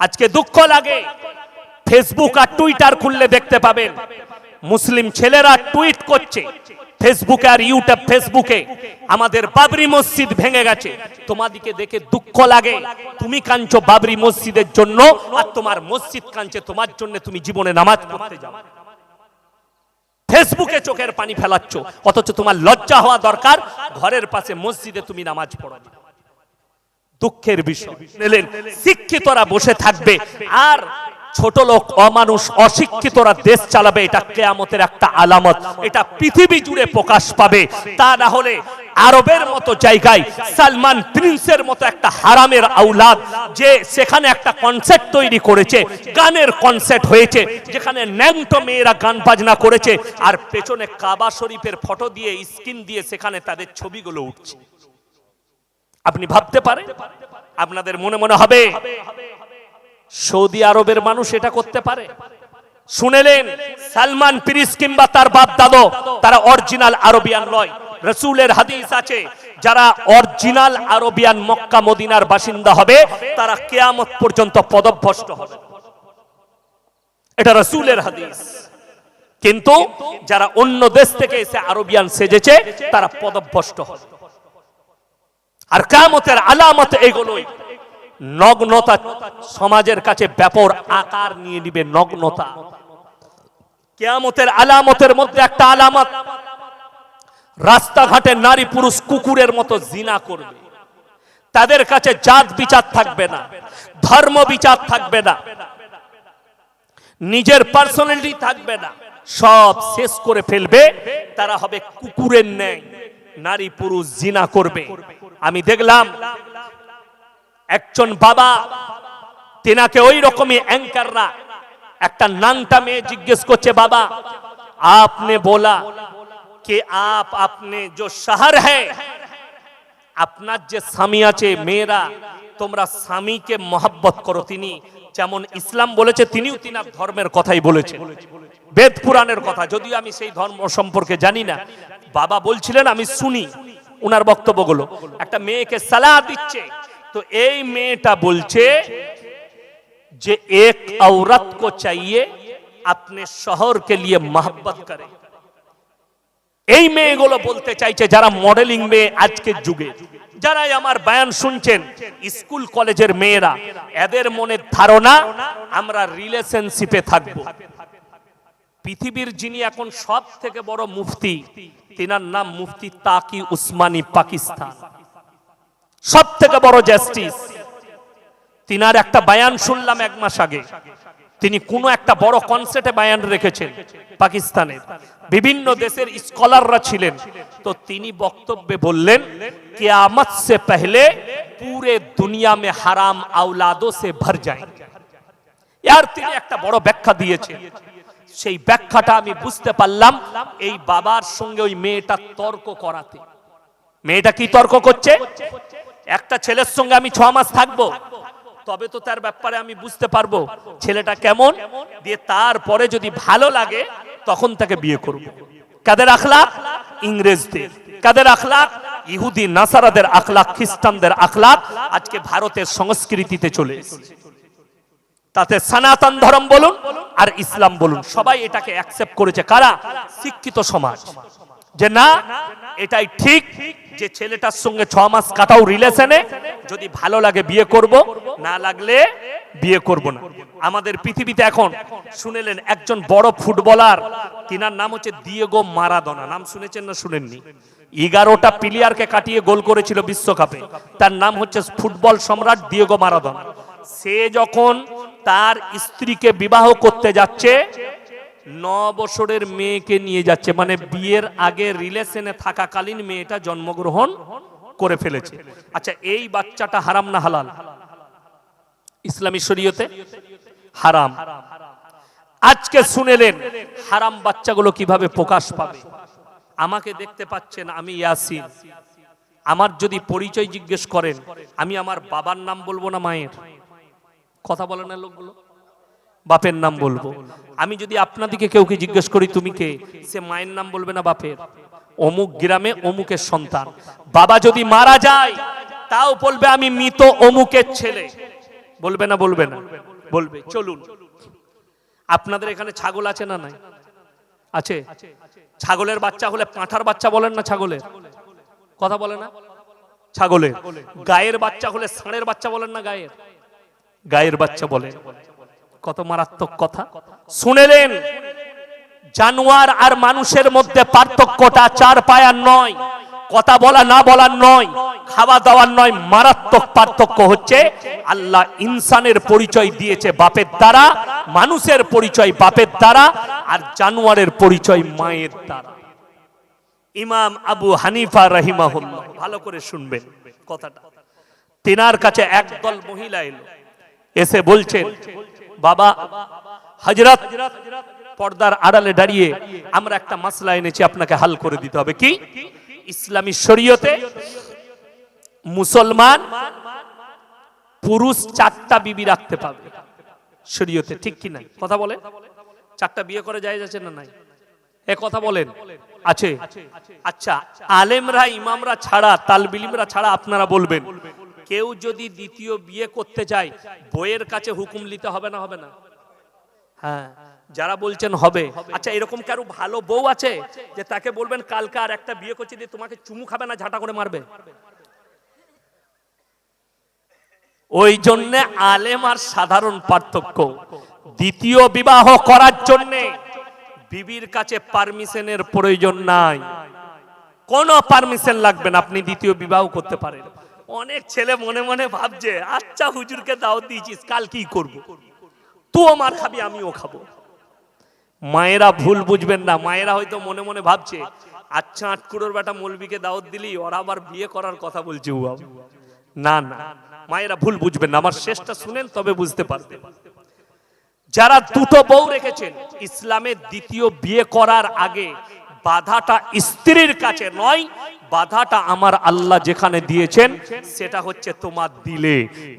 আজকে দুঃখ লাগে। ফেসবুক আর টুইটার খুললে দেখতে পাবেন। মুসলিম ছেলেরা টুইট করছে ফেসবুকে আর ইউটিউব ফেসবুকে আমাদের বাবরি মসজিদ ভেঙে গেছে। তোমাদিকে দেখে দুঃখ লাগে। তুমি কাঁদছো বাবরি মসজিদের জন্য আর তোমার মসজিদ কাঁদছে, তোমার জন্য তুমি জীবনে নামাজ পড়তে যাও। ফেসবুকে চোখের পানি ফেলাচ্ছ, অথচ তোমার লজ্জা হওয়া দরকার। ঘরের পাশে মসজিদে তুমি নামাজ পড়ো। দুঃখের বিষয়। শিক্ষিতরা বসে থাকবে আর ছোট লোক অমানুষ, অশিক্ষিতরা দেশ চালাবে, এটা কেয়ামতের একটা আলামত। এটা পৃথিবী জুড়ে প্রকাশ পাবে। তা না হলে আরবের মতো জায়গায় সালমান প্রিন্সের মতো একটা হারামের আউলাদ, যে সেখানে একটা কনসেপ্ট তৈরি করেছে, গানের কনসেপ্ট হয়েছে, যেখানে ন্যাংটো মেয়েরা গান বাজনা করেছে, আর পেছনে কাবা শরীফের ফটো দিয়ে, স্ক্রিন দিয়ে সেখানে তাদের ছবিগুলো উঠছে। আপনি ভাবতে পারেন? আপনাদের মনে মনে হবে, সৌদি আরবের মানুষ এটা করতে পারে। শুনেলেন, সালমান পিরিস কিংবা তার বাপ দাদো তারা অরিজিনাল আরবিয়ান নয়। রসুলের হাদিস আছে, যারা অরিজিনাল আরবিয়ান মক্কা মদিনার বাসিন্দা হবে, তারা কেয়ামত পর্যন্ত পদভ্রষ্ট হবে। এটা রসুলের হাদিস। কিন্তু যারা অন্য দেশ থেকে এসে আরবিয়ান সেজেছে, তারা পদভ্রষ্ট হবে। আর কামতের আলামত এগুলোই। নগ্নতা সমাজের কাছে ব্যাপক আকার নিয়ে নিবে নগ্নতা। কেয়ামতের আলামতের মধ্যে একটা আলামত, রাস্তাঘাটে নারী পুরুষ কুকুরের মতো জিনা করবে। তাদের কাছে জাত বিচার থাকবে না, ধর্ম বিচার থাকবে না, নিজের পার্সোনালিটি থাকবে না, সব শেষ করে ফেলবে, তারা হবে কুকুরের ন্যায়। নারী পুরুষ জিনা করবে। আমি দেখলাম একজন বাবা, তেনাকে ওই রকমই অ্যাঙ্কাররা। একটা নাংটা মেয়ে জিজ্ঞেস করছে, বাবা, আপনি বলা, কে আপ আপনি जो শহর है আপনার যে স্বামী আছে, মেয়েরা, তোমরা স্বামীকে মহাব্বত করো তিনি। যেমন ইসলাম বলেছে, তিনিও তিনার ধর্মের কথাই বলেছেন। বেদ পুরাণের কথা, যদিও আমি সেই ধর্ম সম্পর্কে জানি না বাবা বলছিলেন আমি শুনি উনার বক্তব্যগুলো একটা মেয়েকে সালাহ দিচ্ছে তো এই মেয়েটা বলছে যে এক औरत को चाहिए अपने शोहर के लिए मोहब्बत करे এই মেয়েগুলো বলতে চাইছে যারা মডেলিং মেয়ে আজকের যুগে যারাই আমার বায়ান শুনছেন স্কুল কলেজের মেয়েরা এদের মনের ধারণা আমরা রিলেশনশিপে থাকব পৃথিবীর যিনি এখন সব থেকে বড় মুফতি, তিনার নাম মুফতি তাকি উসমানী পাকিস্তান। সব থেকে বড় জাস্টিস তিনার একটা বায়ান শুনলাম এক মাস আগে। তিনি কোন একটা বড় কনসেপ্টে বায়ান রেখেছেন পাকিস্তানের বিভিন্ন দেশের স্কলাররা ছিলেন। তো তিনি বক্তব্যে বললেন, কিয়ামত সে পহলে পুরে দুনিয়া মে হারাম আওলাদো সে ভর যায়। ইয়ার তিনি একটা বড় ব্যাখ্যা দিয়েছেন। সেই ব্যাখ্যাটা আমি বুঝতে পারলাম এই বাবার সঙ্গে ওই মেয়েটা তর্ক করাতে। মেয়েটা কি তর্ক করছে? একটা ছেলের সঙ্গে আমি ছ মাস থাকব, তবে তো তার ব্যাপারে আমি বুঝতে পারব ছেলেটা কেমন, দিয়ে তারপরে যদি ভালো লাগে তখন তাকে বিয়ে করব। কাদের আখলাক? ইংরেজদের। কাদের আখলাক? ইহুদি, নাসারাদের আখলাক, খ্রিস্টানদের আখলাক আজকে ভারতের সংস্কৃতিতে চলে তাতে সনাতন ধর্ম বলুন আর ইসলাম বলুন, সবাই এটাকে অ্যাকসেপ্ট করেছে। কারা? শিক্ষিত সমাজ। যে না, এটাই ঠিক যে ছেলেটার সঙ্গে ছ মাস কাটাও রিলেশনে যদি ভালো লাগে বিয়ে করব, না লাগলে বিয়ে করব না। আমাদের পৃথিবীতে এখন, শুনেলেন একজন বড় ফুটবলার, তিনার নাম হচ্ছে দিয়েগো মারাদোনা নাম শুনেছেন না শুনেননি? এগারোটা প্লেয়ারকে কাটিয়ে গোল করেছিল বিশ্বকাপে। তার নাম হচ্ছে ফুটবল সম্রাট দিয়েগো মারাদোনা সে যখন তার স্ত্রীকে বিবাহ করতে যাচ্ছে, ন বছরের মেয়েকে নিয়ে যাচ্ছে। মানে বিয়ের আগে রিলেশনে থাকাকালীন মেয়েটা জন্মগ্রহণ করে ফেলেছে। আচ্ছা এই বাচ্চাটা হারাম না হালাল? ইসলামী শরীয়তে হারাম। আজকে শুনেলেন হারাম বাচ্চাগুলো কীভাবে প্রকাশ পাবে? আমাকে দেখতে পাচ্ছেন আমি ইয়াসিন। আমার যদি পরিচয় জিজ্ঞেস করেন, আমি আমার বাবার নাম বলব না মায়ের? কথা বলে না লোকগুলো? বাপের নাম বলব। আমি যদি আপনাদিকে কেউ কেউকে জিজ্ঞেস করি, তুমি কে? সে মায়ের নাম বলবে না বাপের। অমুক গ্রামে অমুকের সন্তান। বাবা যদি মারা যায়, তাও বলবে আমি মৃত অমুকের ছেলে। বলবে না বলবে না। বলবে, চলুন। আপনাদের এখানে ছাগল আছে না নাই? আছে? ছাগলের বাচ্চা হলে পাঁঠার বাচ্চা বলেন না ছাগলের? কথা বলে না? ছাগলের। গায়ের বাচ্চা হলে ষাঁড়ের বাচ্চা বলেন না গায়ের? গায়ের বাচ্চা বলে। কত মারাত্মক কথা। শুনেলেন, জানোয়ার আর মানুষের মধ্যে পার্থক্যটা চার পায়ার নয়। কথা বলা না বলার নয়, খাওয়া দাওয়ার নয়, মারাত্মক পার্থক্য হচ্ছে আল্লাহ ইনসানের পরিচয় দিয়েছে বাপের দ্বারা, মানুষের পরিচয় বাপের দ্বারা, আর জানোয়ারের পরিচয় মায়ের দ্বারা। ইমাম আবু হানিফা রহিমাহুল্লাহ, ভালো করে শুনবেন কথাটা। তেনার কাছে একদল মহিলা এলো। এসে বলছেন, বাবা হজরত পর্দার আড়ালে দাঁড়িয়ে আমরা একটা মাসলা এনেছি, আপনাকে হাল করে দিতে হবে। কি? ইসলামী শরীয়তে মুসলমান পুরুষ চারটা বিবি রাখতে পারবে। শরীয়তে, ঠিক কি নাই? কথা বলে চারটা বিয়ে করে যায় যাচ্ছে না নাই? এ কথা বলেন। আছে। আচ্ছা আলেমরা, ইমামরা ছাড়া, তালবিলিমরা ছাড়া আপনারা বলবেন। কেউ যদি দ্বিতীয় বিয়ে করতে চায় বইয়ের কাছে হুকুম নিতে হবে না হবে না? হ্যাঁ যারা বলছেন হবে। আচ্ছা এরকম কারও ভালো বউ আছে যে তাকে বলবেন, কালকে আর একটা বিয়ে করছে, দিয়ে তোমাকে চুমু খাবে না, ঝাঁটা করে মারবে ওই জন্য আলেম আর সাধারণ পার্থক্য। দ্বিতীয় বিবাহ করার জন্য বিবির কাছে পারমিশনের প্রয়োজন নাই। কোনো পারমিশন লাগবে না, আপনি দ্বিতীয় বিবাহ করতে পারেন। অনেক ছেলে মনে মনে ভাবছে আচ্ছা হুজুরকে দাওয়াত দিয়েছিস, কাল কি করব? তুইও মার খাবি, আমিও খাব। মায়েরা ভুল বুঝবেন না, মায়েরা হয়তো মনে মনে ভাবছে আচ্ছা আটকুড়োর বেটা মৌলবিকে দাওয়াত দিলি, ওরা আবার বিয়ে করার কথা বলছে ও না না, মায়েরা ভুল বুঝবেন না, আমার শেষটা শুনেন তবে বুঝতে পারবেন। যারা দুটো বউ রেখেছেন, ইসলামের দ্বিতীয় বিয়ে করার আগে বাধাটা স্ত্রীর কাছে নয়, বাধাটা আমার আল্লাহ যেখানে দিয়েছেন, সেটা হচ্ছে তোমার দিলে।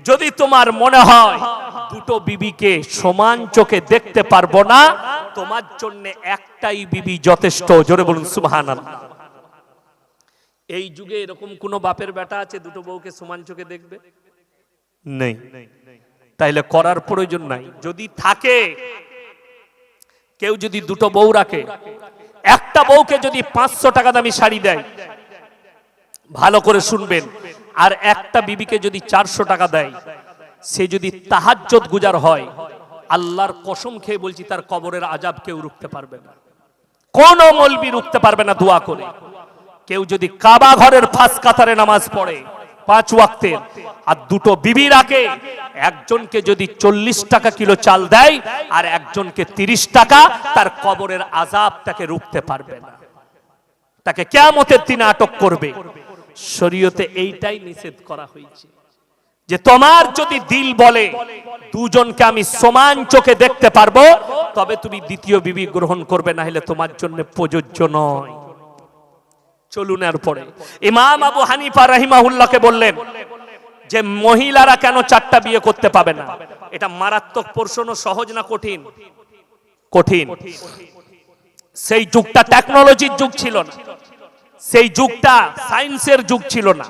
যদি তোমার মনে হয় দুটো বিবিকে সমান চোখে দেখতে পারব না, তোমার জন্য একটাই বিবি যথেষ্ট। জোরে বলুন, সুবহানাল্লাহ। এই যুগে এরকম কোন বাপের বেটা আছে, দুটো বউকে সমান চোখে দেখবে? নেই। তাইলে করার প্রয়োজন নাই। যদি থাকে, কেউ যদি দুটো বউ রাখে একটা বউকে যদি পাঁচশো টাকা দামি শাড়ি দেয়, ভালো করে শুনবেন। আর একটা বিবিকে যদি চারশো টাকা দেয়, সে যদি তাহাজ্জত গুজার হয়, আল্লাহর কসম খেয়ে বলছি তার কবরের আজাব কেউ রুখতে পারবে না। কোন মলবি রুখতে পারবে না দোয়া করে। কেউ যদি কাবা ঘরের ফাঁস কাতারে নামাজ পড়ে পাঁচ ওয়াক্তের আর দুটো বিবি রাখে একজনকে যদি চল্লিশ টাকা কিলো চাল দেয়, আর একজনকে তিরিশ টাকা, তার কবরের আজাব তাকে রুখতে পারবে না। তাকে কেয়ামতের দিনে আটক করবে। শরীয়তে এইটাই নিষেধ করা হয়েছে। যে তোমার যদি দিল বলে, দুজনকে আমি সমান চোখে দেখতে পারব, তবে তুমি দ্বিতীয় বিবি গ্রহণ করবে না হলে তোমার জন্য প্রযোজ্য নয়। চলুন পরে ইমাম আবু হানিফা রাহিমাহুল্লাহকে বললেন, যে মহিলারা কেন চারটা বিয়ে করতে পাবে না? এটা মারাত্মক প্রশ্ন সহজ না কঠিন? কঠিন। সেই যুগটা টেকনোলজির যুগ ছিল না। সেই যুগটা সায়েন্সের যুগ ছিল না।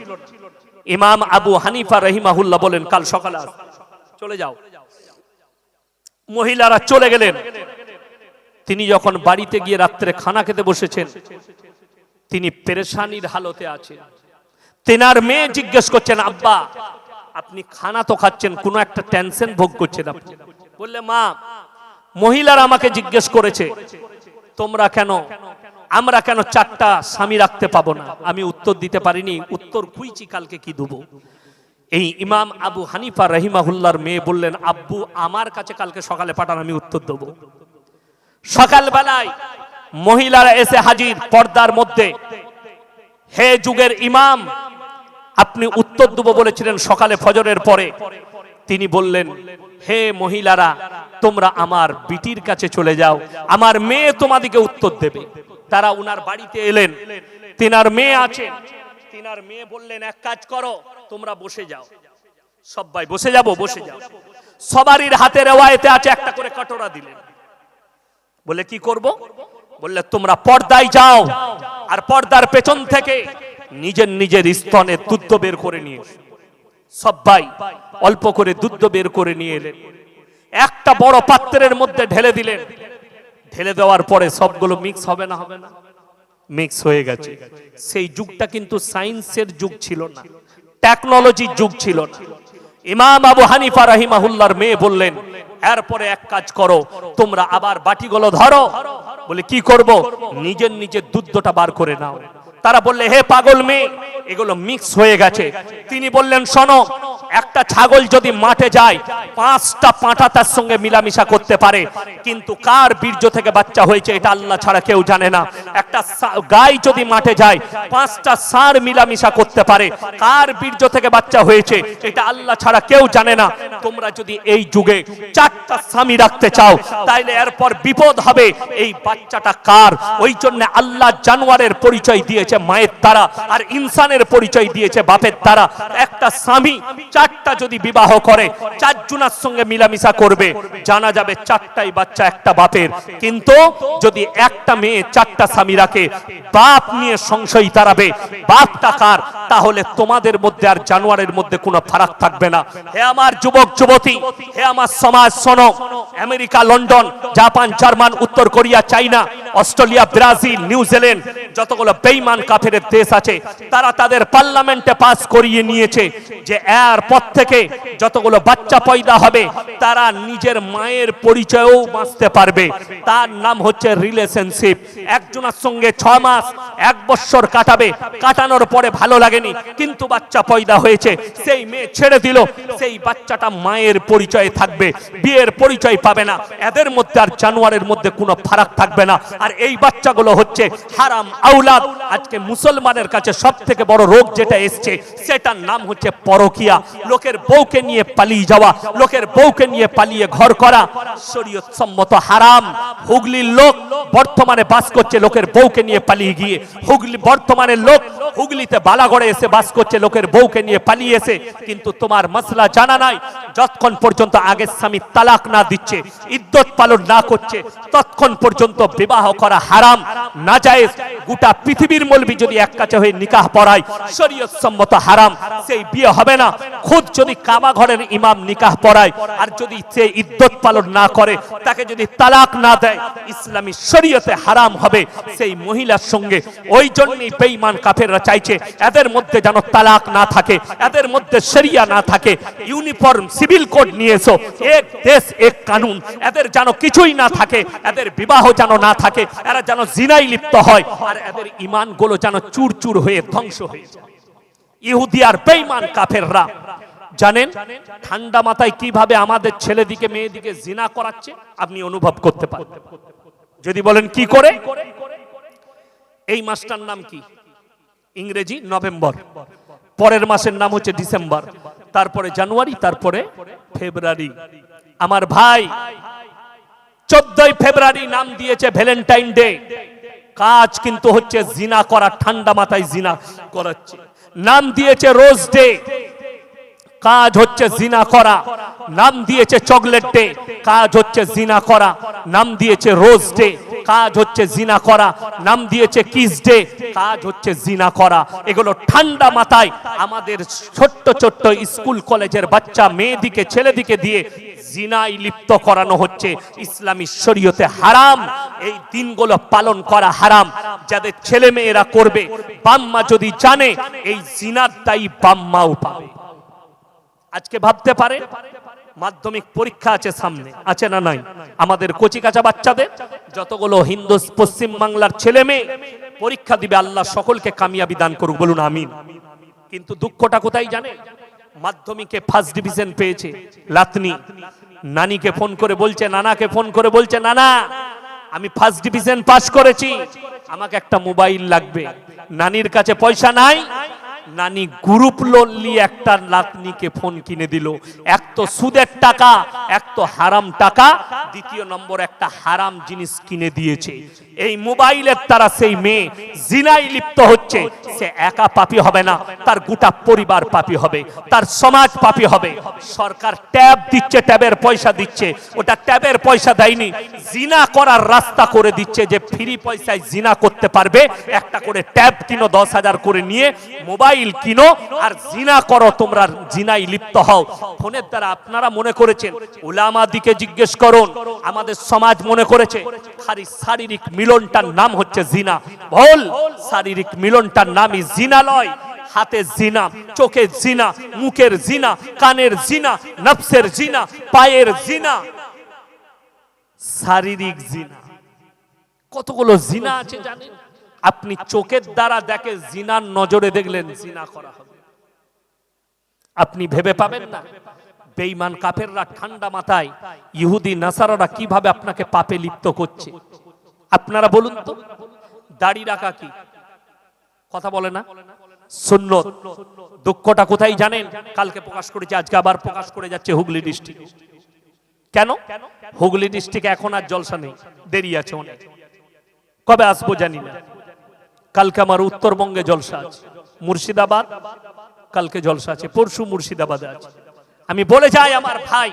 ইমাম আবু হানিফা রহিমাহুল্লাহ বলেন, কাল সকালে। চলে যাও। মহিলারা চলে গেলেন। তিনি যখন বাড়িতে গিয়ে রাত্রে খানা খেতে বসেছেন তিনি পেরেশানির হালতে আছেন। তেনার মেয়ে জিজ্ঞেস করছেন, আব্বা, আপনি খানা তো খাচ্ছেন, কোনো একটা টেনশন ভোগ করছেন আপনি? বললে, মা, মহিলারা আমাকে জিজ্ঞেস করেছে, তোমরা কেন, আমরা কেন চারটা স্বামী রাখতে পাবো না? আমি উত্তর দিতে পারিনি, উত্তর খুঁজছি কালকে কি দেবো। এই ইমাম আবু হানিফা রহিমাহুল্লার মেয়ে বললেন, আব্বু, আমার কাছে কালকে সকালে পাঠান, আমি উত্তর দেবো। সকালবেলায় মহিলারা এসে হাজির পর্দার মধ্যে। হে যুগের ইমাম, আপনি উত্তর দেবো বলেছিলেন সকালে ফজরের পরে। তিনি বললেন, হে মহিলারা, তোমরা আমার বিটির কাছে চলে যাও, আমার মেয়ে তোমাদিকে উত্তর দেবে। তারা উনার বাড়িতে এলেন, তিনার মেয়ে আছেন তিনার মেয়ে বললেন, এক কাজ করো, তোমরা বসে যাও। সবাই বসে যাব, বসে যাও। সবারই হাতে রেওয়ায়েতে আছে একটা করে কটোরা দিলেন। বলে, কি করব? বললে, তোমরা পর্দায় যাও আর পর্দার পেছন থেকে নিজের নিজের স্তনে দুধ বের করে নিয়ে। সবাই অল্প করে দুধ বের করে নিয়ে এলেন। একটা বড় পাত্রের মধ্যে ঢেলে দিলেন। ঢেলে দেওয়ার পরে সবগুলো মিক্স হবে না? হবে না মিক্স হয়ে গেছে। সেই যুগটা কিন্তু সায়েন্সের যুগ ছিল না, টেকনোলজির যুগ ছিল না। ইমাম আবু হানিফা রাহিমাহুল্লার মেয়ে বললেন, এরপরে এক কাজ করো, তোমরা আবার বাটিগুলো ধরো বলে, কি করব? নিজের নিজের দুধটা বার করে নাও। তারা বললে, হে পাগল মেয়ে, এগুলো মিক্স হয়ে গেছে। তিনি বললেন, শোনো একটা ছাগল যদি মাঠে যায়, পাঁচটা পাঁঠা তার সঙ্গে মিলামিশা করতে পারে। কিন্তু কার বীর্য থেকে বাচ্চা হয়েছে, এটা আল্লাহ ছাড়া কেউ জানে না। একটা গাই যদি মাঠে যায়, পাঁচটা সার মিলামিশা করতে পারে। কার বীর্য থেকে বাচ্চা হয়েছে, এটা আল্লাহ ছাড়া কেউ জানে না। তোমরা যদি এই যুগে চারটা স্বামী রাখতে চাও, তাইলে এরপর বিপদ হবে, এই বাচ্চাটা কার? ওই জন্য আল্লাহ জানোয়ারের পরিচয় দিয়েছে মায়ের দ্বারা, আর ইনসানের পরিচয় দিয়েছে বাপের দ্বারা। একটা স্বামী চারটা যদি বিবাহ করে, চারজনার সঙ্গে মিলামিশা করবে, জানা যাবে চারটাই বাচ্চা, একটা বাপের। কিন্তু যদি একটা মেয়ে চারটা স্বামী রাখে, বাপ নিয়ে সংশয় তারাবে। বাপটা কার? তাহলে তোমাদের মধ্যে আর জানোয়ারের মধ্যে কোনো ফারাক থাকবে না। হে আমার যুবক, যুবতী, হে আমার সমাজ, শোনো। আমেরিকা, লন্ডন, জাপান, জার্মান, উত্তর Korea, China Australia, Brazil New Zealand যতগুলো বেইমান কাফের দেশ আছে, তারা তাদের পার্লামেন্টে পাস করিয়ে নিয়েছে যে এর পর থেকে যতগুলো বাচ্চা পয়দা হবে, তারা নিজের মায়ের পরিচয়ও বাঁচতে পারবে। তার নাম হচ্ছে রিলেশনশিপ একজনের সঙ্গে ছ মাস, এক বছর কাটাবে, কাটানোর পরে ভালো লাগেনি, কিন্তু বাচ্চা পয়দা হয়েছে, সেই মেয়ে ছেড়ে দিল, সেই বাচ্চাটা মায়ের পরিচয়ে থাকবে, বিয়ের পরিচয় পাবে না। এদের মধ্যে আর জানোয়ারের মধ্যে কোনো ফারাক থাকবে না। আর এই বাচ্চাগুলো হচ্ছে হারাম আউলাদ আজকে মুসলমানের কাছে সব থেকে বড় রোগ যেটা এসছে, সেটার নাম হচ্ছে পরকিয়া। লোকের বউকে নিয়ে পালিয়ে যাওয়া, লোকের বউকে নিয়ে পালিয়ে ঘর করা, শরীয়ত সম্মত হারাম। হুগলির লোক বর্তমানে বাস করছে লোকের বউকে নিয়ে পালিয়ে গিয়ে। হুগলি বর্তমানে লোক হুগলিতে বালাগড়ে এসে বাস করছে লোকের বউকে নিয়ে পালিয়ে এসে। কিন্তু তোমার মশলা জানা নাই যতক্ষণ পর্যন্ত আগের স্বামী তালাক না দিচ্ছে ইদ্যত পালন না করছে, ততক্ষণ পর্যন্ত বিবাহ করা হারাম না যায় গোটা পৃথিবীর মলবি যদি এক কাছে হয়ে নিকাহ পড়ায় শরীয়ত সম্মত হারাম, সেই বিয়ে হবে না। খুদ যদি কাবা ঘরের ইমাম নিকাহ পড়ায় আর যদি সে ইদ্যত পালন না করে, তাকে যদি তালাক না দেয়, ইসলামী শরীয়তে হারাম হবে। সেই মহিলার সঙ্গে ওই জন্যই বেঈমান কাফেররা চাইছে, এদের মধ্যে যেন তালাক না থাকে, এদের মধ্যে শরিয়া না থাকে, ইউনিফর্ম সিভিল কোড নিয়ে এসো এক দেশ, এক কানুন। এদের যেন কিছুই না থাকে, এদের বিবাহ যেন না থাকে, এরা যেন জিনাই লিপ্ত হয়, আর এদের ইমানগুলো যেন চুর চুর হয়ে ধ্বংস হয়ে যায়। ইহুদি আর বেঈমান কাফেররা, জানেন ঠান্ডা মাথায় কীভাবে আমাদের ছেলেদিকে, মেয়েদিকে জিনা করাচ্ছে? আপনি অনুভব করতে পারেন। যদি বলেন কি করে? এই মাসটার নাম কি? ইংরেজি নভেম্বর। পরের মাসের নাম হচ্ছে ডিসেম্বর। তারপরে জানুয়ারি, তারপরে ফেব্রুয়ারি। আমার ভাই চোদ্দই ফেব্রুয়ারি নাম দিয়েছে ভ্যালেন্টাইন ডে। কাজ কিন্তু হচ্ছে জিনা করা, ঠান্ডা মাথায় জিনা করাচ্ছে। নাম দিয়েছে রোজ ডে। কাজ হচ্ছে জিনা করা। নাম দিয়েছে চকলেট ডে। কাজ হচ্ছে জিনা করা। নাম দিয়েছে রোজ ডে। কাজ হচ্ছে জিনা করা। নাম দিয়েছে কিস ডে। কাজ হচ্ছে জিনা করা। এগুলো ঠান্ডা মাথায় আমাদের ছোট্ট ছোট্ট স্কুল কলেজের বাচ্চা মেয়েদিকে, ছেলেদিকে দিয়ে জিনাই লিপ্ত করানো হচ্ছে। ইসলামী শরীয়তে হারাম। এই দিনগুলো পালন করা হারাম। যাদের ছেলে মেয়েরা করবে বাম্মা যদি জানে, এই জিনার দায়ী বাম্মাও পাবে। আজকে ভাবতে পারে? মাধ্যমিক পরীক্ষা আছে সামনে, আছে না নাই? আমাদের কচি কাঁচা বাচ্চাদের, যতগুলো হিন্দু পশ্চিম বাংলার ছেলে মেয়ে, পরীক্ষা দিবে আল্লাহ সকলকে কামিয়াবি দান করুক, বলুন আমিন। কিন্তু দুঃখটা কোথায় জানে? মাধ্যমিকে ফার্স্ট ডিভিশন পেয়েছে লাতনি। নানিকে ফোন করে বলছে, নানাকে ফোন করে বলছে, নানা, আমি ফার্স্ট ডিভিশন পাস করেছি। আমাকে একটা মোবাইল লাগবে। নানির কাছে পয়সা নাই নানি গ্রুপ লোন নিয়ে একটা নাতনিকে ফোন কিনে দিল। এক তো সুদের টাকা, এক তো হারাম টাকা, দ্বিতীয় নম্বর একটা হারাম জিনিস কিনে দিয়েছে। এই মোবাইলের তারা সেই মেয়ে জিনাই লিপ্ত হচ্ছে। সে একা পাপি হবে না, তার গোটা পরিবার পাপি হবে, তার সমাজ পাপি হবে। সরকার ট্যাব দিচ্ছে, ট্যাবের পয়সা দিচ্ছে। ওটা ট্যাবের পয়সা দেয়নি, জিনা করার রাস্তা করে দিচ্ছে যে ফ্রি পয়সায় জিনা করতে পারবে। একটা করে ট্যাব কিনো, দশ হাজার করে নিয়ে, মোবাইল কিনো, আর জিনা করো, তোমরা জিনাই লিপ্ত হও। ফোনের দ্বারা আপনারা মনে করেছেন উলামা দিকে জিজ্ঞেস করুন, আমাদের সমাজ মনে করেছে শারীরিক মিলনটার নাম হচ্ছে জিনা। ভুল শারীরিক মিলনটার নামই জিনা লয় হাতের জিনা চোখের জিনা, মুখের জিনা, কানের জিনা, নফসের জিনা, পায়ের জিনা, শারীরিক জিনা। কতগুলো জিনা আছে জানেন? আপনি চোখের দ্বারা দেখে জিনার নজরে দেখলেন জিনা করা হবে। আপনি ভেবে পাবেন না, বেঈমান কাফেররা ঠান্ডা মাথায় ইহুদি, নাসারারা কীভাবে আপনাকে পাপে লিপ্ত করছে। আপনারা বলুন তো, দাড়ি রাখা কি? কথা বলে না? সুন্নত। দুঃখটা কোথায় জানেন? কালকে প্রকাশ করেছে, আজকে আবার প্রকাশ করে যাচ্ছে হুগলি ডিস্ট্রিক্ট। কেন? হুগলি ডিস্ট্রিক্টে এখন আর জলসা নেই, দেরি আছে অনেক। কবে আসব জানি না। কালকে আমার উত্তরবঙ্গে জলসা আছে, মুর্শিদাবাদ, কালকে জলসা আছে, পরশু মুর্শিদাবাদে আছে। আমি বলে যাই আমার ভাই,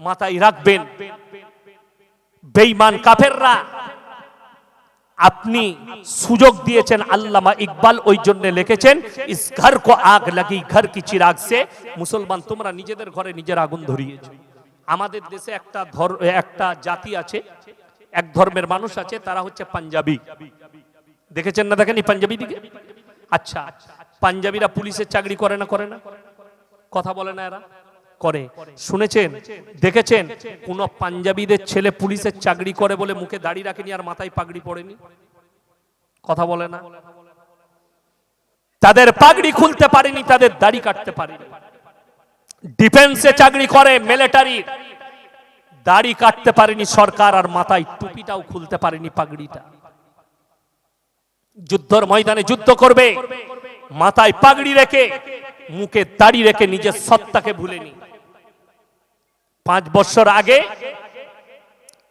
মাথায় রাখবেন, বেঈমান কাফেররা আপনি সুযোগ দিয়েছেন আল্লামা ইকবাল ওই জন্য লিখেছেন ইস ঘর কো আগ লাগি ঘর কি চিরাগ সে মুসলমান তোমরা নিজেদের ঘরে নিজের আগুন ধরিয়েছো আমাদের দেশে একটা ধর একটা জাতি আছে এক ধর্মের মানুষ আছে তারা হচ্ছে পাঞ্জাবি দেখেছেন না দেখেনি পাঞ্জাবি দিকে আচ্ছা পাঞ্জাবিরা পুলিশের চাকরি করে না করে না কথা বলে না এরা করে। শুনেছেন? দেখেছেন? কোন পাঞ্জাবিদের ছেলে পুলিশের চাকরি করে বলে মুখে দাড়ি রাখেনি আর মাথায় পাগড়ি পড়েনি কথা বলে না? তাদের পাগড়ি খুলতে পারেনি, তাদের দাড়ি কাটতে পারেনি। ডিফেন্সে চাকরি করে, মিলিটারি। দাড়ি কাটতে পারেনি সরকার আর মাথায় টুপিটাও খুলতে পারেনি পাগড়িটা। যুদ্ধর ময়দানে যুদ্ধ করবে। মাথায় পাগড়ি রেখে, মুখে দাড়ি রেখে নিজের সত্তাকে ভুলেনি। পাঁচ বছর আগে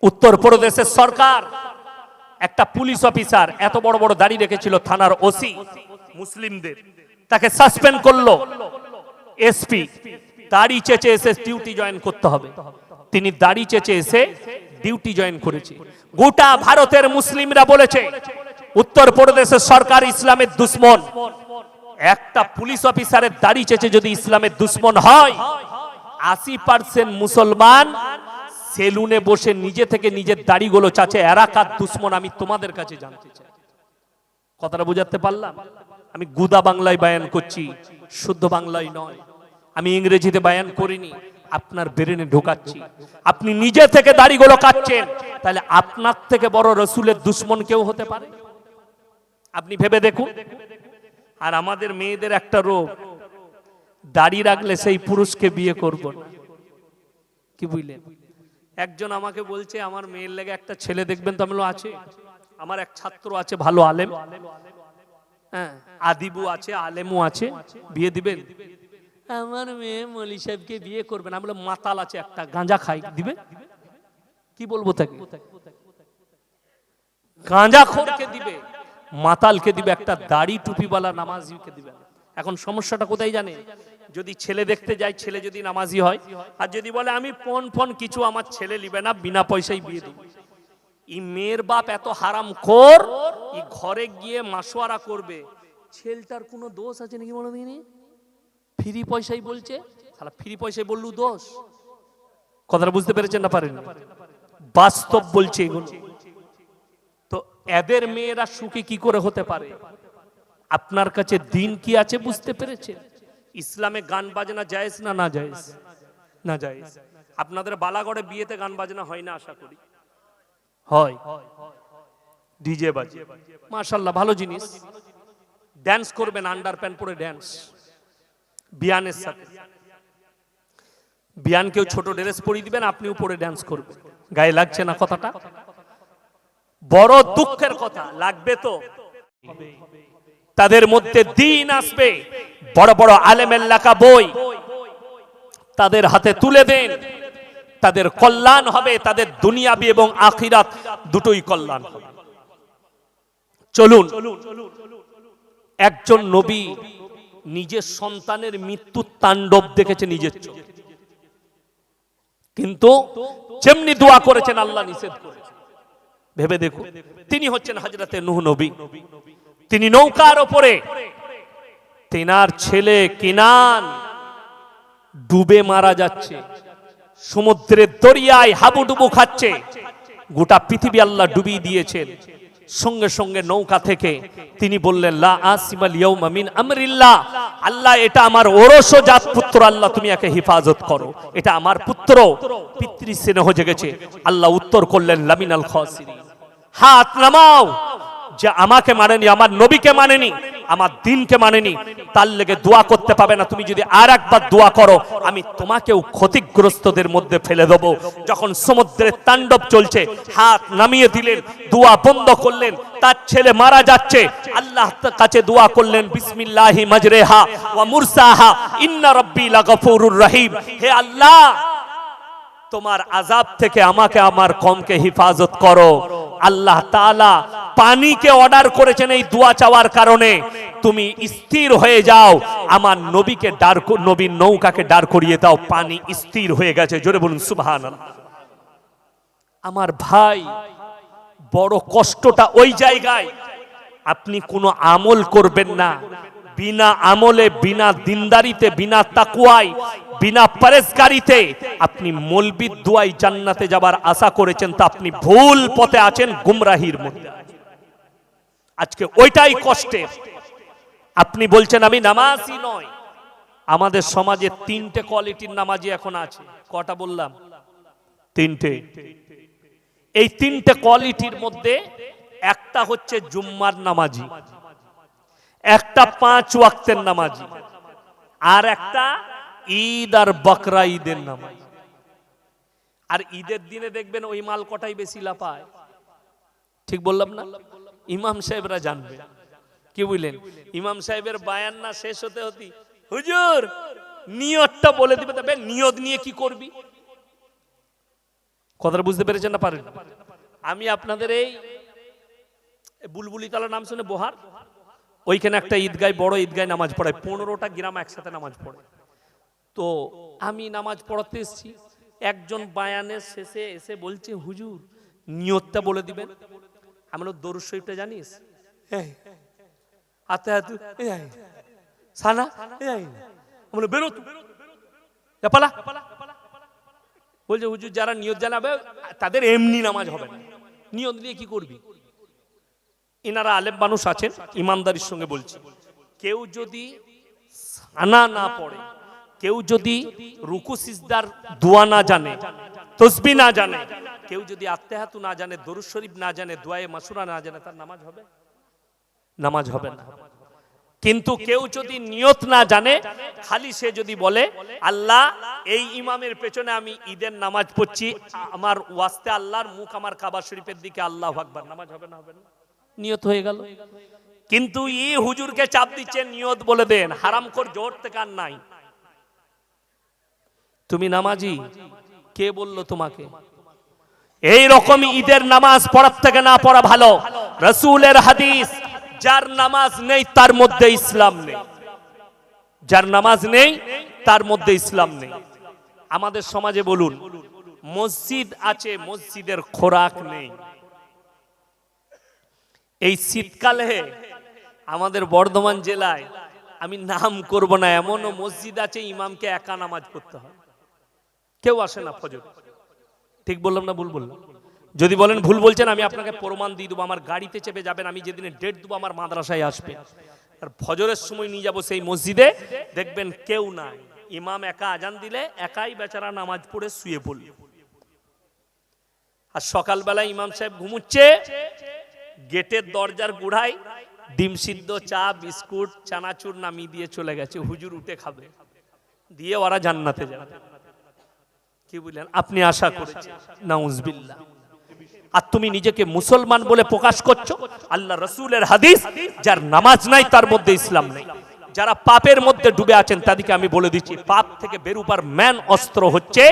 উত্তর প্রদেশের সরকার একটা পুলিশ অফিসার এত বড় বড় দাড়ি রেখেছিল থানার ওসি, মুসলিমদের। তাকে সাসপেন্ড করল এসপি। দাড়ি চেচে এসে ডিউটি জয়েন করতে হবে। তিনি দাড়ি চেচে এসে ডিউটি জয়েন করেছে। গোটা ভারতের মুসলিমরা বলেছে, উত্তর প্রদেশের সরকার ইসলামের দুশ্মন। একটা পুলিশ অফিসারের দাড়ি চেচে যদি ইসলামের দুশ্মন হয় আশি পার্সেন্ট মুসলমান সেলুনে বসে নিজে থেকে নিজের দাড়িগুলো চাচে এরাকার দুশ্মন? আমি তোমাদের কাছে জানতে চাই। কথাটা বুঝাতে পারলাম? আমি গুদা বাংলায় বায়ান করছি, শুদ্ধ বাংলায় নয়। আমি ইংরেজিতে বায়ান করিনি, আপনার ব্রেনে ঢোকাচ্ছি। আপনি নিজে থেকে দাড়িগুলো কাটছেন, তাহলে আপনার থেকে বড় রসুলের দুশ্মন কেউ হতে পারে? আপনি ভেবে দেখুন। আর আমাদের মেয়েদের একটা রোগ দাড়ি রাখলে সেই পুরুষকে বিয়ে করব না। কি বুঝলেন? একজন আমাকে বলছে আমার মেয়ের লেগে একটা ছেলে দেখবেন তো আমি আছে। আমার এক ছাত্র আছে ভালো আলেম। হ্যাঁ আদিবু আছে আলেমও আছে। বিয়ে দিবেন? আমার মেয়ে মলি সাহেবকে বিয়ে করবেন আমি বললাম, মাতাল আছে একটা গাঁজা খাই দিবে? কি বলব তাকে? গাঁজা খোরকে দিবে মাতালকে দিবে একটা দাড়ি টুপিওয়ালা নামাজিকে দিবে। না। এখন সমস্যাটা কোথায় জানে যদি ছেলে দেখতে যায়, ছেলে যদি নামাজি হয়, আর যদি বলে, আমি পন ফন কিছু আমার ছেলে নিবে না, বিনা পয়সায় বিয়ে দেবো। এই মেয়ের বাপ এত হারাম খোর এই ঘরে গিয়ে মাসোয়ারা করবে। ছেলেটার কোনো দোষ আছে নাকি বলো দিনি ফ্রি পয়সাই বলছে। সারা ফ্রি পয়সায় বললু দোষ। কথাটা বুঝতে পেরেছেন না পারেন বাস্তব বলছে এগুলো। তো এদের মেয়েরা সুখী কি করে হতে পারে? আপনার কাছে দিন কি আছে বুঝতে পেরেছেন ইসলামে গান বাজনা জায়েজ না না জায়েজ? না জায়েজ। আপনাদের বালাগড়ে বিয়েতে গান বাজনা হয় না আশা করি। হয়। ডিজে বাজে। মাশাল্লাহ ভালো জিনিস। ড্যান্স করবেন আন্ডার প্যান্ট পরে ড্যান্স বিয়ানের সাথে। বিয়ান কেউ ছোট ড্রেস পরিয়ে দিবেন আপনিও পরে ড্যান্স করবেন। গায়ে লাগছে না কথাটা? বড় দুঃখের কথা লাগবে তো? তাদের মধ্যে দিন আসবে। বড় বড় আলেমের লেখা বই তাদের হাতে তুলে দেন। তাদের কল্যাণ হবে, তাদের দুনিয়াবি এবং আখিরাত দুটোই কল্যাণ হবে। চলুন, একজন নবী নিজের সন্তানের মৃত্যু তাণ্ডব দেখেছে নিজের চোখে। কিন্তু যেমনি দোয়া করেছেন, আল্লাহ নিষেধ করেছেন। ভেবে দেখুন, তিনি হচ্ছেন হাজরাতে নুহ নবী। তিনি নৌকার ওপরে। তেনার ছেলে কিনান ডুবে মারা যাচ্ছে। সমুদ্রের দরিয়ায় হাবুডুবু খাচ্ছে। গোটা পৃথিবী আল্লাহ ডুবিয়ে দিয়েছেন। সঙ্গে সঙ্গে নৌকা থেকে তিনি বললেন, লা আসিমাল ইয়াউমা মিন আমরিল্লাহ। আল্লাহ, এটা আমার ওরস জাত পুত্র, আল্লাহ তুমি একে হেফাজত করো। এটা আমার পুত্র, পিতৃ স্নেহ জেগেছে। আল্লাহ উত্তর করলেন, লামিনাল খাসিরিন। হাত নামাও। যে আমাকে মানেনি, আমার নবীকে মানেনি, আমার দিনকে মানেনি, তার লেগে দোয়া করতে পাবে না। তুমি যদি আর একবার দোয়া করো, আমি তোমাকেও ক্ষতিগ্রস্তদের মধ্যে ফেলে দেব। যখন সমুদ্রের তাণ্ডব চলছে, হাত নামিয়ে দিলেন, দোয়া বন্ধ করলেন, তার ছেলে মারা যাচ্ছে। আল্লাহ কাছে দোয়া করলেন, বিসমিল্লাহি মাজরেহা ওয়া মুরসাহা, ইন্না রাব্বি লাগাফুরুর রহিম। হে আল্লাহ তোমার আজাব থেকে আমাকে আমার কমকে হিফাজত করো। আল্লাহ তাআলা পানিকে অর্ডার করেছেন এই দোয়া চাওয়ার কারণে। তুমি স্থির হয়ে যাও। আমার নবীকে ক- নবীর নৌকাকে দাঁড় করিয়ে দাও। পানি স্থির হয়ে গেছে। জোরে বলুন, সুবহানাল্লাহ। আমার ভাই, বড় কষ্টটা ওই জায়গায়। আপনি কোনো আমল করবেন না। বিনা আমলে, বিনা দিনদারিতে, বিনা তাকুয়ায়, বিনা পরেশকারিতে আপনি মলবির দুয়াই জান্নাতে যাবার আশা করেছেন তা আপনি ভুল পথে আছেন গুমরাহির মধ্যে। আজকে ওইটাই কষ্টে। আপনি বলছেন, আমি নামাজই নয়। আমাদের সমাজে তিনটে কোয়ালিটির নামাজি এখন আছে। কটা বললাম? তিনটে। এই তিনটে কোয়ালিটির মধ্যে একটা হচ্ছে জুম্মার নামাজি। একটা পাঁচ ওয়াক্তের নামাজি। আর একটা ঈদ আর বকরা ঈদের নামাজ। আর ঈদের দিনে দেখবেন ওই মাল কটাই বেশি লাপায় ঠিক বললাম না? ইমাম সাহেবরা জানবে। কি বুঝলেন? ইমাম সাহেবের বায়ান না শেষ হতে হতে, হুজুর, নিয়তটা বলে দিবে তবে নিয়ত নিয়ে কি করবি? কথাটা বুঝতে পেরেছেন না পারেন আমি আপনাদের এই বুলবুলি তালা নাম শুনে বহার। ওইখানে একটা ঈদগায়, বড় ঈদগায় নামাজ পড়ায়। পনেরোটা গ্রাম একসাথে নামাজ পড়ে। তো আমি নামাজ পড়াতে এসেছি। একজন বায়ানের শেষে এসে বলছে, হুজুর, নিয়তটা বলে দিবেন। আমি দরুদ শরীফটা জানিস? আতে হাতু সানা বলে বেরো পালা। বলছে, হুজুর, যারা নিয়ত জানাবে, তাদের এমনি নামাজ হবে না। নিয়ত নিয়ে কি করবি? এনারা আলেম মানুষ আছেন, ইমানদারির সঙ্গে বলছি। কেউ যদি সানা না পড়ে, কেউ যদি রুকু, সিজদার দোয়া না জানে, তসবি না জানে, কেউ যদি আত্মেহাতু না জানে, দরুদ শরীফ না জানে, দোয়ায়ে মাসুরা না জানে, তার নামাজ হবে? নামাজ হবে না। কিন্তু কেউ যদি নিয়ত না জানে, খালি সে যদি বলে, আল্লাহ, এই ইমামের পেছনে আমি ঈদের নামাজ পড়ছি, আমার ওয়াস্তে আল্লাহর মুখ আমার কাবা শরীফের দিকে আল্লাহ আকবার। নামাজ হবে না হবে না? নিয়ত হয়ে গেল। কিন্তু ই হুজুরকে চাপ দিচ্ছে নিয়ত বলে দেন হারাম কর জোর থেকে আর নাই। তুমি নামাজি? কে বলল তোমাকে? এই রকম ঈদের নামাজ পড়ার থেকে না পড়া ভালো। রসুলের হাদিস যার নামাজ নেই তার মধ্যে ইসলাম নেই। যার নামাজ নেই তার মধ্যে ইসলাম নেই। আমাদের সমাজে বলুন মসজিদ আছে মসজিদের খোরাক নেই। এই শীতকালে আমাদের বর্ধমান জেলায় আমি নাম করব না, এমনও মসজিদ আছে, ইমামকে একা নামাজ পড়তে হয়। কেউ আসে না ফজর। ঠিক বললাম না ভুল বললাম? যদি বলেন ভুল বলছেন, আমি আপনাকে প্রমাণ দিয়ে দেবো, আমার গাড়িতে চেপে যাবেন, আমি যেদিনে ডেট দেবো, আমার মাদ্রাসায় আসবে। আর ফজরের সময় নিয়ে যাব সেই মসজিদে, দেখবেন কেউ নাই। ইমাম একা আজান দিলে, একাই বেচারা নামাজ পড়ে শুয়ে পড়ল। আর সকালবেলা ইমাম সাহেব ঘুমুচ্ছে গেটের দরজার গুড়ায় ডিম সিদ্ধ, চা, বিস্কুট, চানাচুর নামিয়ে দিয়ে চলে গেছে। হুজুর উঠে খাবে। দিয়ে ওরা জান্নাতে যাবে। কি বললেন? আপনি আশা করেছেন। নাউজবিল্লাহ। আর তুমি নিজেকে মুসলমান বলে প্রকাশ করছ? আল্লাহ রসুলের হাদিস, যার নামাজ নাই, তার মধ্যে ইসলাম নেই। যারা পাপের মধ্যে ডুবে আছেন তাদেরকে আমি বলে দিচ্ছি, পাপ থেকে বেরুবার ম্যান অস্ত্র হচ্ছে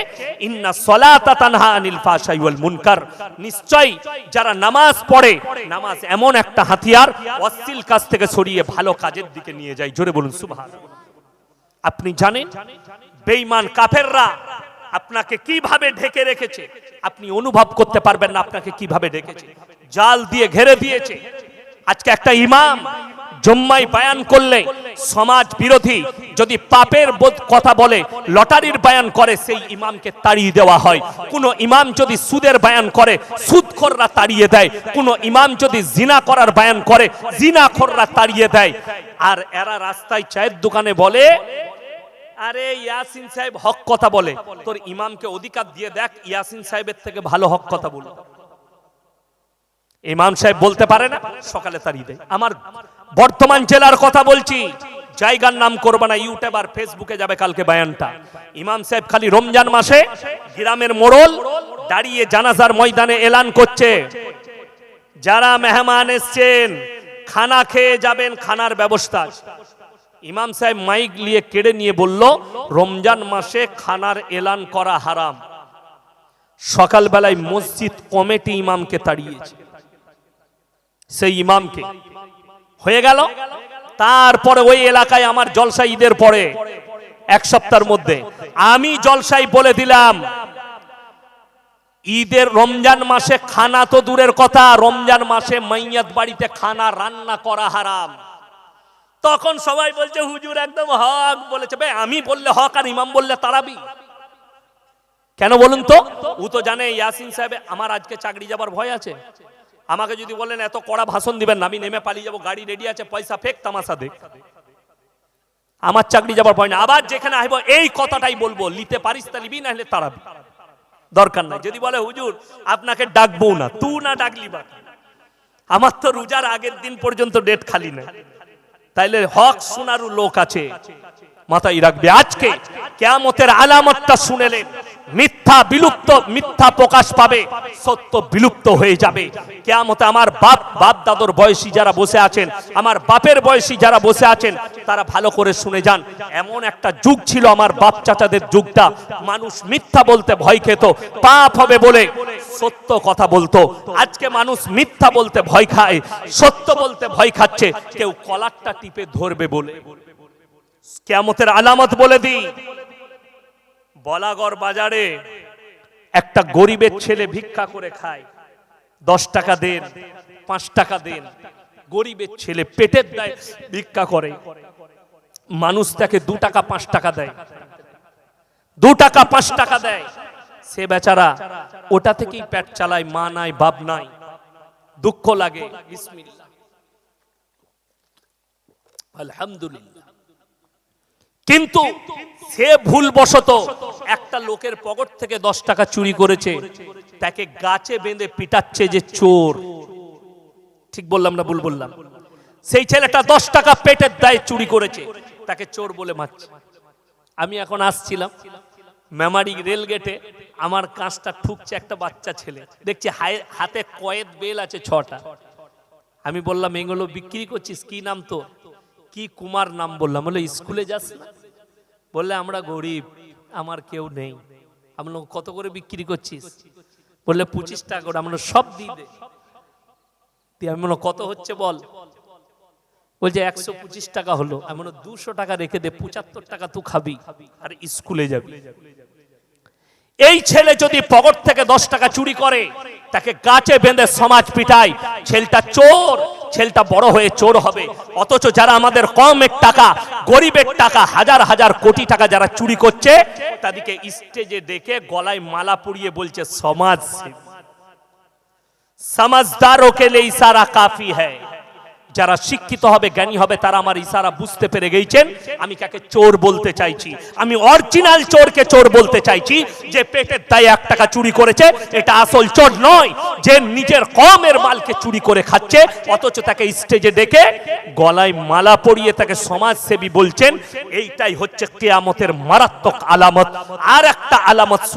ইন্না সলাতা তানহা আনিল ফাহশাই ওয়াল মুনকার। নিশ্চয়ই যারা নামাজ পড়ে, নামাজ এমন একটা হাতিয়ার, অশ্লীল কাজ থেকে সরিয়ে ভালো কাজের দিকে নিয়ে যায়। জোরে বলুন, সুবহান। আপনি জানেন, বেঈমান কাফেররা আপনাকে কীভাবে ঢেকে রেখেছে? আপনি অনুভব করতে পারবেন না আপনাকে কীভাবে ঢেকেছে। জাল দিয়ে ঘেরে দিয়েছে। আজকে একটা ইমাম জম্মাই বায়ান করলে সমাজ বিরোধী। যদি পাপের বোধ- কথা বলে, লটারির বায়ান করে, সেই ইমামকে তাড়িয়ে দেওয়া হয়। কোন ইমাম যদি সুদের বায়ান করে, সুদখোররা তাড়িয়ে দেয়। কোন ইমাম যদি জিনা করার বায়ান করে, জিনাখোররা তাড়িয়ে দেয়। আর এরা রাস্তায় চায়ের দোকানে বলে, আরে ইয়াসিন সাহেব হক কথা বলে। তোর ইমামকে অধিকার দিয়ে দেখ, ইয়াসিন সাহেবের থেকে ভালো হক কথা বলো ইমাম সাহেব বলতে পারে না, সকালে তাড়িয়ে দেয়। আমার বর্তমান জেলার কথা বলছি। জায়গার নাম করবে না, ইউটিউব আর ফেসবুকে যাবে কালকে বায়ানটা। ইমাম সাহেব খালি রমজান মাসে গ্রামের মোড়ল দাঁড়িয়ে জানাজার ময়দানে এলান করছে। যারা মেহমান এসছেন, খানা খেয়ে যাবেন, খানার ব্যবস্থা। ইমাম সাহেব মাইক নিয়ে কেড়ে নিয়ে বলল, রমজান মাসে খানার এলান করা হারাম। সকালবেলায় মসজিদ কমিটি ইমামকে তাড়িয়েছে। সেই ইমামকে হয়ে গেল। তারপরে ওই এলাকায় আমার জলসা ঈদের পরে, এক সপ্তাহের মধ্যে। আমি জলসাই বলে দিলাম, ঈদের রমজান মাসে খানা তো দূরের কথা, রমজান মাসে মাইয়াত বাড়িতে খানা রান্না করা হারাম। তখন সবাই বলছে, হুজুর একদম হক বলেছে। বে, আমি বললে হক আর ইমাম বললে তারাবি। কেন বলুন তো? ও তো জানে, ইয়াসিন সাহেব, আমার আজকে চাকরি যাবার ভয় আছে। আমাকে যদি বলেন, এত কড়া ভাষণ দিবেন না, আমি নেমে পালিয়ে যাব, গাড়ি রেডি আছে, পয়সা ফেক, তামাশা দেখ আমার চাকরি যাবার ভয় না আবার যেখানে আসব, এই কথাটাই বলব, লিতে পারিস তা লিবি না হলে তারাবি দরকার নাই। যদি বলে, হুজুর, আপনাকে ডাকবো না, তু না ডাকলি বা আমার তো রোজার আগের দিন পর্যন্ত ডেট খালি না তাইলে হক শোনারও লোক আছে। মাথায় রাখবে, আজকে কেয়ামতের আলামতটা শুনেলেন মিথ্যা বিলুপ্ত, মিথ্যা প্রকাশ পাবে, সত্য বিলুপ্ত হয়ে যাবে। কেয়ামতে আমার বাপ বাপ দাদর বয়সী যারা বসে আছেন, আমার বাপের বয়সী যারা বসে আছেন, তারা ভালো করে শুনে যান। এমন একটা যুগ ছিল আমার বাপ চাচাদের যুগটা। মানুষ মিথ্যা বলতে ভয় খেত, পাপ হবে বলে সত্য কথা বলতো। আজকে মানুষ মিথ্যা বলতে ভয় খায়, সত্য বলতে ভয় খাচ্ছে। কেউ কলারটা টিপে ধরবে বলে। কেয়ামতের আলামত বলে দিই বলাগড় বাজারে একটা গরিবের ছেলে ভিক্ষা করে খায়। দশ টাকা দেন, পাঁচ টাকা দেন। গরিবের ছেলে পেটের দায় ভিক্ষা করে। মানুষ তাকে দু টাকা, পাঁচ টাকা দেয়। দু টাকা, পাঁচ টাকা দেয়। সে বেচারা ওটা থেকেই পেট চালায়, মা নাই, বাপ নাই। দুঃখ লাগে। আলহামদুলিল্লাহ। কিন্তু সে ভুলবশত একটা লোকের পকেট থেকে দশ টাকা চুরি করেছে। তাকে গাছে বেঁধে পিটাচ্ছে যে চোর। ঠিক বললাম না ভুল বললাম? সেই ছেলেটা দশ টাকা পেটের দায়ে চুরি করেছে। তাকে চোর বলে মারছে। আমি এখন আসছিলাম। মেমারি রেল গেটে আমার কাঁচটা ঠুকছে একটা বাচ্চা ছেলে। দেখছি হাতে কয়েদ বেল আছে ছটা। আমি বললাম, এগুলো বিক্রি করছিস? কি নাম তো কি কুমার নাম বললাম। বলে, স্কুলে যাস না? বললে আমরা গরিব আমার কেউ নেই। আমি বললাম, কত করে বিক্রি করছিস? বললে পঁচিশ টাকা করে। আমরা সব দিয়ে দে। দিয়ে আমি বললাম, কত হচ্ছে বল? বলছে একশো পঁচিশ টাকা হলো। আমি দুশো টাকা রেখে দে পঁচাত্তর টাকা তুই খাবি আর স্কুলে যাবি। এই ছেলে যদি পকেট থেকে দশ টাকা চুরি করে তাকে গাছে বেঁধে সমাজ পিটায়। ছেলেটা চোর। ছেলেটা বড় হয়ে চোর হবে। অথচ যারা আমাদের কমের টাকা, গরিবের টাকা, হাজার হাজার কোটি টাকা যারা চুরি করছে, তাদেরকে স্টেজে দেখে গলায় মালা পুড়িয়ে বলছে, সমাজ সমাজদার ওকে লেই ইশারা কাফি হ্যায়। যারা শিক্ষিত হবে, জ্ঞানী হবে, তারা আমার ইশারা বুঝতে পেরে গেছেন আমি কাকে চোর বলতে চাইছি? আমি অরিজিনাল চোরকে চোর বলতে চাইছি, যে পেটের দায়ে এক টাকা চুরি করেছে। এটা আসল চোর নয়, যে নিজের কমের মালকে চুরি করে খাচ্ছে, অথচ তাকে স্টেজে ডেকে গলায় মালা পরিয়ে তাকে সমাজসেবী বলছেন। এইটাই হচ্ছে কেয়ামতের মারাত্মক আলামত। আর একটা আলামত